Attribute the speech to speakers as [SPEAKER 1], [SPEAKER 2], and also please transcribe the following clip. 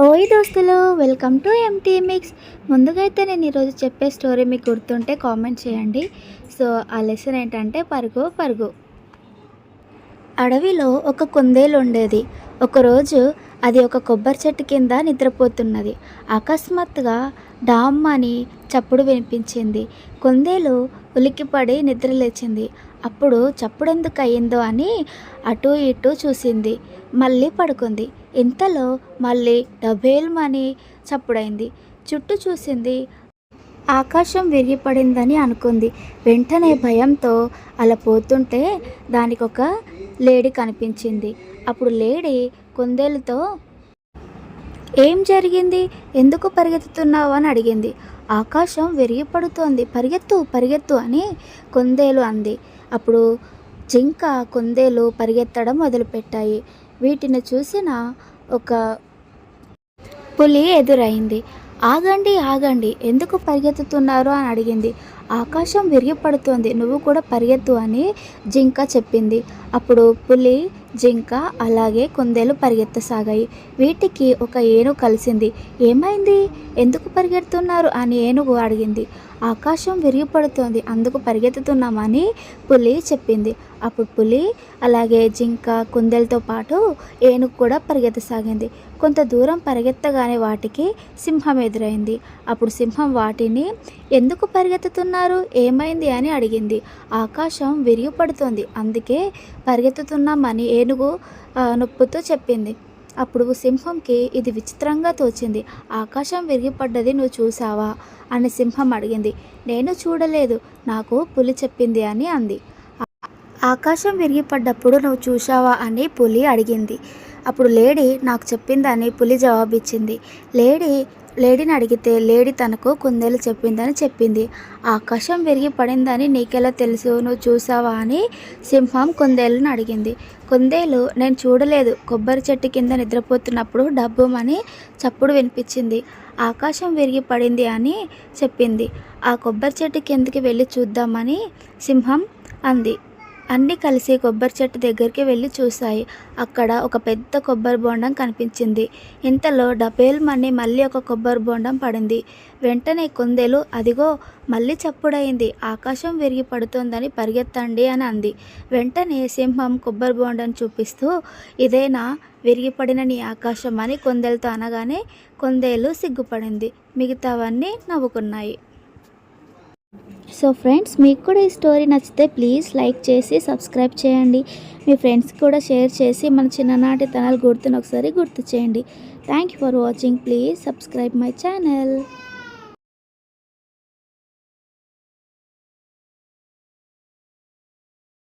[SPEAKER 1] ఓయ్ దోస్తులు welcome to empty mix ముందుగా అయితే నేను ఈరోజు చెప్పే స్టోరీ మీకు గుర్తుంటే కామెంట్ చేయండి. సో ఆ లెసన్ ఏంటంటే పరుగు పరుగు. అడవిలో ఒక కుందేలు ఉండేది ఒకరోజు అది ఒక కొబ్బరి చెట్టు కింద నిద్రపోతున్నది. అకస్మాత్తుగా డామ్ అని చప్పుడు వినిపించింది. కుందేలు ఉలిక్కిపడి నిద్రలేచింది. అప్పుడు చప్పుడెందుకు అయ్యిందో అని అటు ఇటు చూసింది. మళ్ళీ పడుకుంది. ఇంతలో మళ్ళీ డబేల్మని చప్పుడైంది. చుట్టూ చూసింది ఆకాశం విరిగిపడిందని అనుకుంది. వెంటనే భయంతో అలా పోతుంటే దానికి ఒక లేడీ కనిపించింది. అప్పుడు లేడీ కుందేలుతో ఏం జరిగింది? ఎందుకు పరిగెత్తుతున్నావు? అని అడిగింది. ఆకాశం విరిగిపడుతోంది. పరిగెత్తు పరిగెత్తు అని కుందేలు అంది. అప్పుడు జింక కుందేలు పరిగెత్తడం మొదలుపెట్టాయి. వీటిని చూసిన ఒక పులి ఎదురైంది. ఆగండి ఆగండి ఎందుకు పరిగెత్తుతున్నారు అని అడిగింది. ఆకాశం విరిగిపడుతోంది. నువ్వు కూడా పరిగెత్తు అని జింక చెప్పింది. అప్పుడు పులి జింక అలాగే కుందేలు పరిగెత్తసాగాయి. వీటికి ఒక ఏనుగు కలిసింది. ఏమైంది? ఎందుకు పరిగెడుతున్నారు? అని ఏనుగు అడిగింది. ఆకాశం విరిగిపడుతోంది. అందుకు పరిగెత్తుతున్నామని పులి చెప్పింది. అప్పుడు పులి అలాగే జింక కుందేలతో పాటు ఏనుగు కూడా పరిగెత్తసాగింది. కొంత దూరం పరిగెత్తగానే వాటికి సింహం ఎదురైంది. అప్పుడు సింహం వాటిని ఎందుకు పరిగెత్తుతున్నారు? ఏమైంది? అని అడిగింది. ఆకాశం విరిగిపడుతోంది. అందుకే పరిగెత్తుతున్నామని ఏనుగు నొప్పుతో చెప్పింది. అప్పుడు సింహంకి ఇది విచిత్రంగా తోచింది. ఆకాశం విరిగిపడ్డది నువ్వు చూసావా అని సింహం అడిగింది. నేను చూడలేదు. నాకు పులి చెప్పింది అని అంది. ఆకాశం విరిగిపడ్డప్పుడు నువ్వు చూశావా? అని పులి అడిగింది. అప్పుడు లేడీ నాకు చెప్పిందని పులి జవాబిచ్చింది. లేడీ లేడీని అడిగితే లేడీ తనకు కుందేలు చెప్పిందని చెప్పింది. ఆకాశం విరిగి పడిందని నీకెలా తెలుసు? నువ్వు చూసావా? అని సింహం కుందేలుని అడిగింది. కుందేలు నేను చూడలేదు. కొబ్బరి చెట్టు కింద నిద్రపోతున్నప్పుడు డబ్బుమని చప్పుడు వినిపించింది. ఆకాశం విరిగి పడింది అని చెప్పింది. ఆ కొబ్బరి చెట్టు కిందకి వెళ్ళి చూద్దామని సింహం అంది. అన్నీ కలిసి కొబ్బరి చెట్టు దగ్గరికి వెళ్ళి చూశాయి. అక్కడ ఒక పెద్ద కొబ్బరి బోండం కనిపించింది. ఇంతలో డబేల్ మని మళ్ళీ ఒక కొబ్బరి బోండం పడింది. వెంటనే కుందేలు అదిగో మళ్ళీ చప్పుడైంది. ఆకాశం విరిగి పడుతోందని పరిగెత్తండి అని అంది. వెంటనే సింహం కొబ్బరి బోండం చూపిస్తూ ఇదేనా? విరిగిపడిన నీ ఆకాశం అని కుందేలుతో అనగానే కుందేలు సిగ్గుపడింది. మిగతావన్నీ నవ్వుకున్నాయి. సో ఫ్రెండ్స్ మీకు కూడా ఈ స్టోరీ నచ్చితే ప్లీజ్ లైక్ చేసి సబ్స్క్రైబ్ చేయండి. మీ ఫ్రెండ్స్ కూడా షేర్ చేసి మన చిన్ననాటి తనాలు గుర్తును ఒకసారి గుర్తు చేయండి. Thank you for watching please subscribe my channel